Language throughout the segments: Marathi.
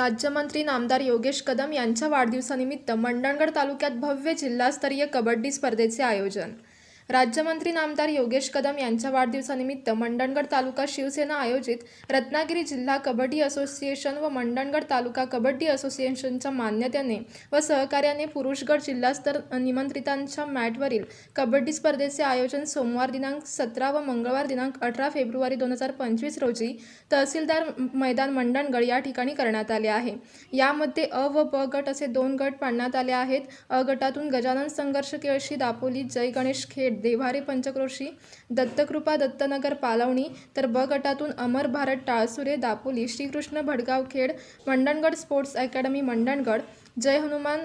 राज्यमंत्री नामदार योगेश कदम यांच्या वाढदिवसानिमित्त मंडणगड तालुक्यात भव्य जिल्हास्तरीय कबड्डी स्पर्धेचे आयोजन राज्यमंत्री नामदार योगेश कदम यांच्या वाढदिवसानिमित्त मंडणगड तालुका शिवसेना आयोजित रत्नागिरी जिल्हा कबड्डी असोसिएशन व मंडणगड तालुका कबड्डी असोसिएशनच्या मान्यतेने व सहकार्याने पुरुषगड जिल्हास्तर निमंत्रितांच्या मॅटवरील कबड्डी स्पर्धेचे आयोजन सोमवार दिनांक सतरा व मंगळवार दिनांक अठरा फेब्रुवारी दोन हजार पंचवीस रोजी तहसीलदार मैदान मंडणगड या ठिकाणी करण्यात आले आहे. यामध्ये अ व ब गट असे दोन गट पाडण्यात आले आहेत. अ गटातून गजानन संघर्ष केळशी दापोली जय गणेश खेड देव्हारे पंचक्रोशी दत्तकृपा दत्तनगर पालवणी तर ब गटातून अमर भारत टाळसुरे दापोली श्रीकृष्ण भडगाव खेड मंडणगड स्पोर्ट्स अकॅडमी मंडणगड जय हनुमान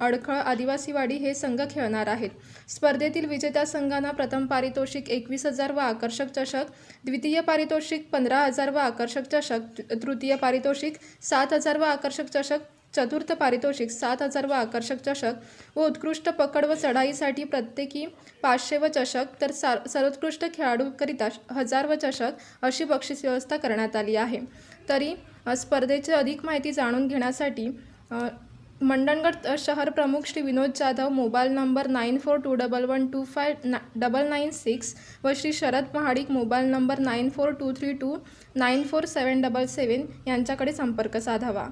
अडखळ आदिवासीवाडी हे संघ खेळणार आहेत. स्पर्धेतील विजेत्या संघांना प्रथम पारितोषिक एकवीस हजार व आकर्षक चषक द्वितीय पारितोषिक पंधरा हजार व आकर्षक चषक तृतीय पारितोषिक सात हजार व आकर्षक चषक चतुर्थ पारितोषिक सात हजार व आकर्षक चषक व उत्कृष्ट पकड व चढाईसाठी प्रत्येकी पाचशे व चषक तर सा सर्वोत्कृष्ट खेळाडूकरिता हजार व चषक अशी बक्षीस व्यवस्था करण्यात आली आहे. तरी स्पर्धेची अधिक माहिती जाणून घेण्यासाठी मंडणगड शहर प्रमुख Shri Vinod Jadhav mobile number nine four two double one two five ना डबल नाईन सिक्स व Shri Sharad Mahadik mobile number nine four two three two nine four seven double seven यांच्याकडे संपर्क साधावा.